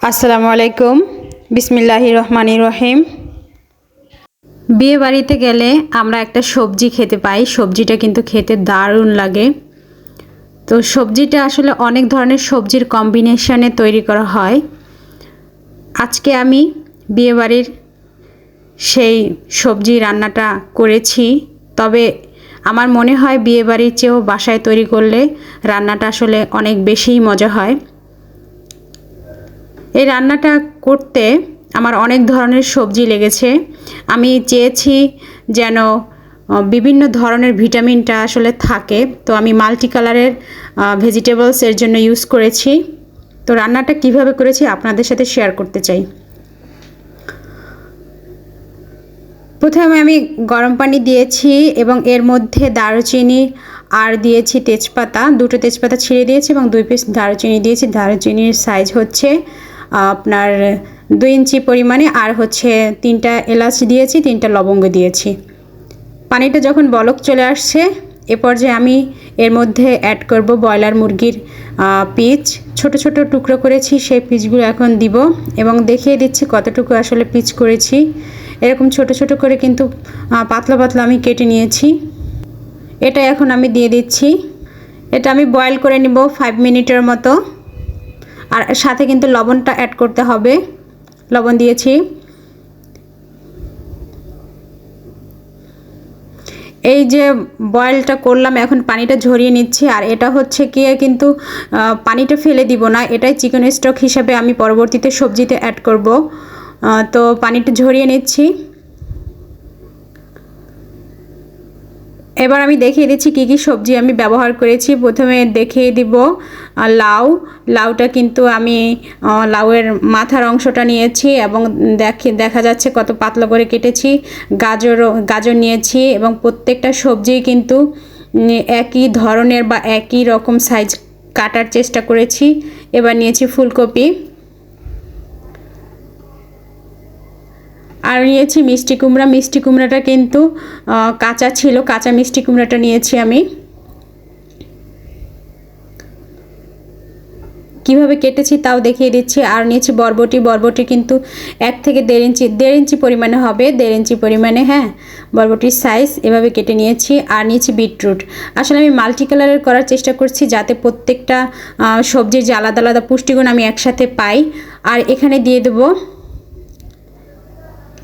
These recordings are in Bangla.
আসসালামু আলাইকুম। বিসমিল্লাহি রহমানি রহিম। বিয়ে বাড়িতে গেলে আমরা একটা সবজি খেতে পাই। সবজিটা কিন্তু খেতে দারুণ লাগে। তো সবজিটা আসলে অনেক ধরনের সবজির কম্বিনেশনে তৈরি করা হয়। আজকে আমি বিয়েবাড়ির সেই সবজি রান্নাটা করেছি। তবে আমার মনে হয় বিয়েবাড়ির চেয়েও বাসায় তৈরি করলে রান্নাটা আসলে অনেক বেশিই মজা হয়। এই রান্নাটা করতে আমার অনেক ধরনের সবজি লেগেছে। আমি চেয়েছি যেন বিভিন্ন ধরনের ভিটামিনটা আসলে থাকে। তো আমি মাল্টি কালারের ভেজিটেবলস এর জন্য ইউজ করেছি। তো রান্নাটা কীভাবে করেছি আপনাদের সাথে শেয়ার করতে চাই। প্রথমে আমি গরম পানি দিয়েছি এবং এর মধ্যে দারুচিনি, আর দিয়েছি তেজপাতা। দুটো তেজপাতা ছিঁড়ে দিয়েছি এবং দুই পিস দারুচিনি দিয়েছি। দারুচিনির সাইজ হচ্ছে আপনার দুই ইঞ্চি পরিমাণে আর হচ্ছে তিনটা এলাচ দিয়েছি, তিনটা লবঙ্গ দিয়েছি। পানিটা যখন বলক চলে আসছে, এ পর্যায়ে আমি এর মধ্যে অ্যাড করব ব্রয়লার মুরগির পিচ। ছোট ছোট টুকরো করেছি, সেই পিচগুলো এখন দিব এবং দেখিয়ে দিচ্ছি কতটুকু আসলে পিচ করেছি। এরকম ছোট ছোট করে কিন্তু পাতলা পাতলা আমি কেটে নিয়েছি। এটা এখন আমি দিয়ে দিচ্ছি। এটা আমি বয়েল করে নিব ফাইভ মিনিটের মতো। আর সাথে কিন্তু লবণটা অ্যাড করতে হবে। লবণ দিয়েছি। এই যে বয়েলটা করলাম, এখন পানিটা ঝরিয়ে নিচ্ছি। আর এটা হচ্ছে গিয়ে কিন্তু পানিটা ফেলে দিব না। এটাই চিকেন স্টক হিসাবে আমি পরবর্তীতে সবজিতে অ্যাড করব। তো পানিটা ঝরিয়ে নিচ্ছি। এবার আমি দেখিয়ে দিচ্ছি কী কী সবজি আমি ব্যবহার করেছি। প্রথমে দেখিয়ে দিব লাউ, লাউটা কিন্তু আমি লাউয়ের মাথার অংশটা নিয়েছি এবং দেখে, দেখা যাচ্ছে কত পাতলা করে কেটেছি। গাজরও, গাজর নিয়েছি এবং প্রত্যেকটা সবজি কিন্তু একই ধরনের বা একই রকম সাইজ কাটার চেষ্টা করেছি। এবার নিয়েছি ফুলকপি। আর নিয়েছি মিষ্টি কুমড়া। মিষ্টি কুমড়াটা কিন্তু কাঁচা ছিল। কাঁচা মিষ্টি কুমড়াটা নিয়েছি আমি। কীভাবে কেটেছি তাও দেখিয়ে দিচ্ছি। আর নিয়েছি বরবটি। বরবটি কিন্তু এক থেকে দেড় ইঞ্চি দেড় ইঞ্চি পরিমাণে হবে, দেড় ইঞ্চি পরিমাণে হ্যাঁ বরবটির সাইজ এভাবে কেটে নিয়েছি। আর নিয়েছি বিটরুট আসলে আমি মাল্টি কালারের করার চেষ্টা করছি যাতে প্রত্যেকটা সবজির যে আলাদা আলাদা পুষ্টিগুণ আমি একসাথে পাই। আর এখানে দিয়ে দেবো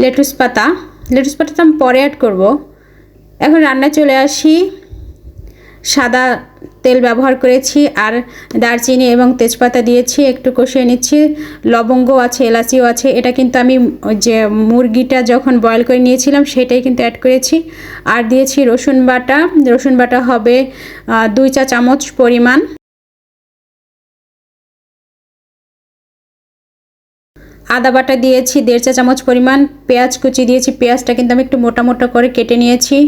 লেটুস পাতা। লেটুস পাতাটা আমি পরে অ্যাড করব। এখন রান্নায় চলে আসি। সাদা তেল ব্যবহার করেছি আর দারচিনি এবং তেজপাতা দিয়েছি, একটু কষিয়ে নিচ্ছি। লবঙ্গ আছে, এলাচিও আছে। এটা কিন্তু আমি যে মুরগিটা যখন বয়েল করে নিয়েছিলাম, সেটাই কিন্তু অ্যাড করেছি। আর দিয়েছি রসুন বাটা। রসুন বাটা হবে দুই চা চামচ পরিমাণ। আদা বাটা দিয়েছি, দেড় চা চামচ পরিমাণ। পেঁয়াজ কুচি দিয়েছি। পেঁয়াজটা কিন্তু আমি একটু মোটা মোটা করে কেটে নিয়েছি।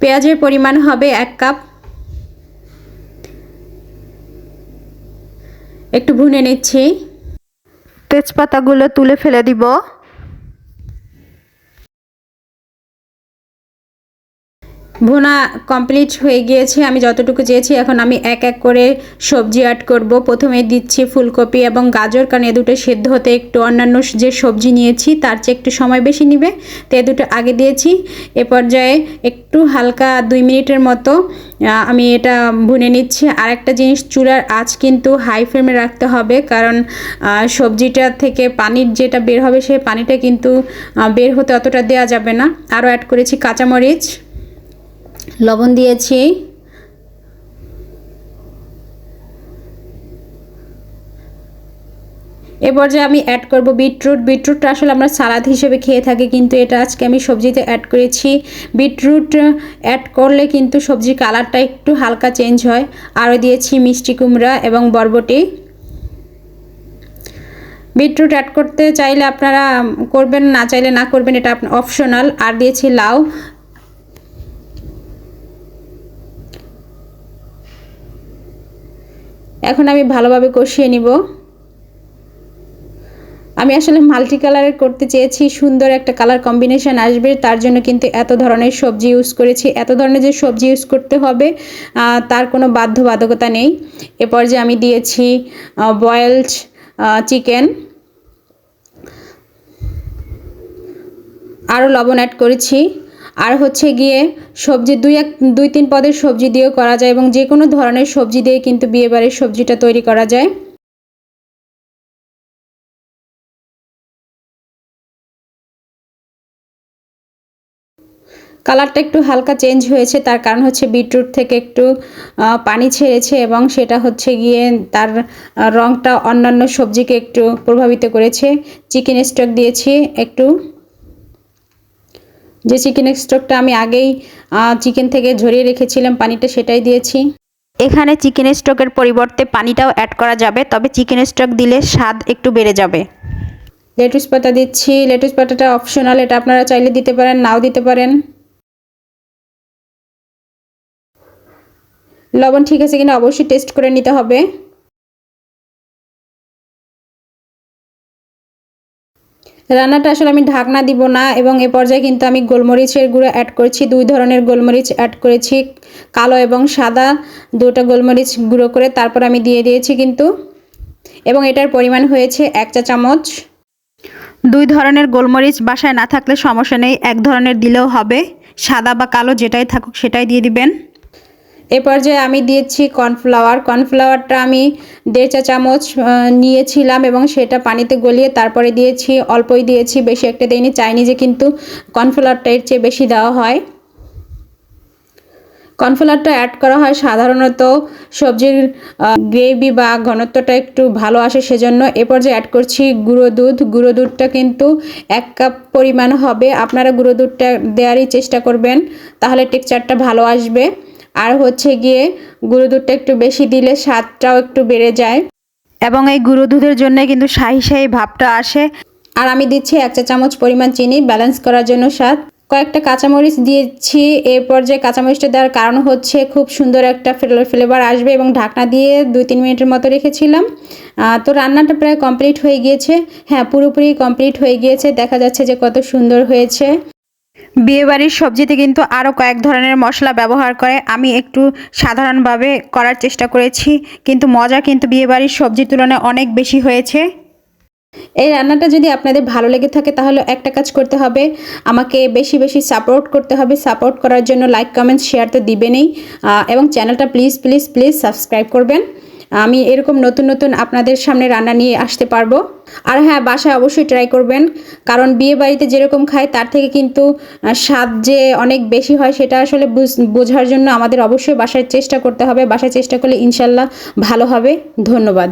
পেঁয়াজের পরিমাণ হবে এক কাপ। একটু ভুনে নিচ্ছি। তেজপাতাগুলো তুলে ফেলে দিব। ভুনা কমপ্লিট হয়ে গিয়েছে, আমি যতটুকু চেয়েছি, এখন আমি এক এক করে সবজি অ্যাড করব। প্রথমে দিচ্ছি ফুলকপি এবং গাজর, কারণ এ দুটো সেদ্ধ হতে একটু অন্যান্য যে সবজি নিয়েছি, তার চেয়ে একটু সময় বেশি নেবে। তো এ দুটো আগে দিয়েছি। এ পর্যায়ে একটু হালকা দুই মিনিটের মতো আমি এটা ভুনে নিচ্ছি। আর একটা জিনিস, চুলার আঁচ কিন্তু হাই ফ্লেমে রাখতে হবে, কারণ সবজিটা থেকে পানির যেটা বের হবে সেই পানিটা কিন্তু বের হতে অতটা দেওয়া যাবে না। আরও অ্যাড করেছি কাঁচামরিচ। লবণ দিয়েছি। এ পর্যায়ে আমি অ্যাড করব বিটরুট বিটরুটটা আসলে আমরা সালাদ হিসেবে খেয়ে থাকি, কিন্তু এটা আজকে আমি সবজিতে অ্যাড করেছি। বিটরুট অ্যাড করলে কিন্তু সবজির কালারটা একটু হালকা চেঞ্জ হয়। আরও দিয়েছি মিষ্টি কুমড়া এবং বরবটি। বিটরুট অ্যাড করতে চাইলে আপনারা করবেন, না চাইলে না করবেন, এটা অপশনাল আর দিয়েছি লাউ। এখন আমি ভালোভাবে কষিয়ে নিব। আমি আসলে মাল্টি কালারের করতে চেয়েছি, সুন্দর একটা কালার কম্বিনেশন আসবে, তার জন্য কিন্তু এত ধরনের সবজি ইউজ করেছি, এত ধরনের যে সবজি ইউজ করতে হবে তার কোনো বাধ্যবাধকতা নেই। এ পর্যায়ে আমি দিয়েছি বয়েলড চিকেন আরও লবণ অ্যাড করেছি। আর হচ্ছে গিয়ে সবজি দুই এক, দুই তিন পদের সবজি দিয়েও করা যায় এবং যে কোনো ধরনের সবজি দিয়ে কিন্তু বিয়েবাড়ির সবজিটা তৈরি করা যায়। কালারটা একটু হালকা চেঞ্জ হয়েছে, তার কারণ হচ্ছে বিটরুট থেকে একটু পানি ছেড়েছে এবং সেটা হচ্ছে গিয়ে তার রঙটা অন্যান্য সবজিকে একটু প্রভাবিত করেছে। চিকেন স্টক দিয়েছি একটু। যে চিকেন স্টকটা আমি আগেই চিকেন থেকে ঝরিয়ে রেখেছিলাম পানিটা সেটাই দিয়েছি। এখানে চিকেন স্টকের পরিবর্তে পানিটাও অ্যাড করা যাবে তবে চিকেন স্টক দিলে স্বাদ একটু বেড়ে যাবে। লেটুস পাতা দিচ্ছি লেটুস পাতাটা অপশনাল এটা আপনারা চাইলে দিতে পারেন নাও দিতে পারেন। লবণ ঠিক আছে কিনা অবশ্যই টেস্ট করে নিতে হবে। রান্নাটা আসলে আমি ঢাকনা দিব না এবং এ পর্যায়ে কিন্তু আমি গোলমরিচের গুঁড়ো অ্যাড করেছি। দুই ধরনের গোলমরিচ অ্যাড করেছি, কালো এবং সাদা। দুটো গোলমরিচ গুঁড়ো করে তারপর আমি দিয়ে দিয়েছি কিন্তু, এবং এটার পরিমাণ হয়েছে এক চা চামচ। দুই ধরনের গোলমরিচ বাসায় না থাকলে সমস্যা নেই, এক ধরনের দিলেও হবে। সাদা বা কালো যেটাই থাকুক সেটাই দিয়ে দিবেন। এ পর্যায়ে আমি দিয়েছি কর্নফ্লাওয়ার। কর্নফ্লাওয়ারটা আমি দেড় চা চামচ নিয়েছিলাম এবং সেটা পানিতে গলিয়ে তারপরে দিয়েছি, অল্পই দিয়েছি, বেশি একটা দিইনি। চাইনিজে কিন্তু কর্নফ্লাওয়ারটা এর চেয়ে বেশি দেওয়া হয়। কর্নফ্লাওয়ারটা অ্যাড করা হয় সাধারণত সবজির গ্রেভি বা ঘনত্বটা একটু ভালো আসে সেজন্য। এ পর্যায়ে অ্যাড করছি গুঁড়ো দুধ। গুঁড়ো দুধটা কিন্তু এক কাপ পরিমাণ হবে। আপনারা গুঁড়ো দুধটা দেওয়ারই চেষ্টা করবেন, তাহলে টেক্সচারটা ভালো আসবে। আর হচ্ছে গিয়ে গুঁড়ো দুধটা একটু বেশি দিলে স্বাদটাও একটু বেড়ে যায়। এবং এই গুঁড়ো দুধের জন্য কিন্তু শাহি শাহি ভাবটা আসে। আর আমি দিচ্ছি এক চা চামচ পরিমাণ চিনি ব্যালেন্স করার জন্য স্বাদ। কয়েকটা কাঁচামরিচ দিয়েছি এ পর্যায়ে কাঁচামরিচটা দেওয়ার কারণ হচ্ছে খুব সুন্দর একটা ফ্লেভার আসবে এবং ঢাকনা দিয়ে দুই তিন মিনিটের মতো রেখেছিলাম। তো রান্নাটা প্রায় কমপ্লিট হয়ে গিয়েছে। হ্যাঁ পুরোপুরি কমপ্লিট হয়ে গিয়েছে। দেখা যাচ্ছে যে কত সুন্দর হয়েছে। বিয়েবাড়ির সবজিতে কিন্তু আরও কয়েক ধরনের মশলা ব্যবহার করে। আমি একটু সাধারণভাবে করার চেষ্টা করেছি, কিন্তু মজা কিন্তু বিয়েবাড়ির সবজির তুলনায় অনেক বেশি হয়েছে। এই রান্নাটা যদি আপনাদের ভালো লেগে থাকে, তাহলে একটা কাজ করতে হবে। আমাকে বেশি বেশি সাপোর্ট করতে হবে। সাপোর্ট করার জন্য লাইক, কমেন্ট, শেয়ার তো দিবেনই। এবং চ্যানেলটা প্লিজ প্লিজ প্লিজ সাবস্ক্রাইব করবেন। আমি এরকম নতুন নতুন আপনাদের সামনে রান্না নিয়ে আসতে পারব। আর হ্যাঁ বাসায় অবশ্যই ট্রাই করবেন। কারণ বিয়ে বাড়িতে যেরকম খায়, তার থেকে কিন্তু স্বাদ যে অনেক বেশি হয়, সেটা আসলে বোঝার জন্য আমাদের অবশ্যই বাসায় চেষ্টা করতে হবে। বাসায় চেষ্টা করলে ইনশাল্লাহ ভালো হবে। ধন্যবাদ।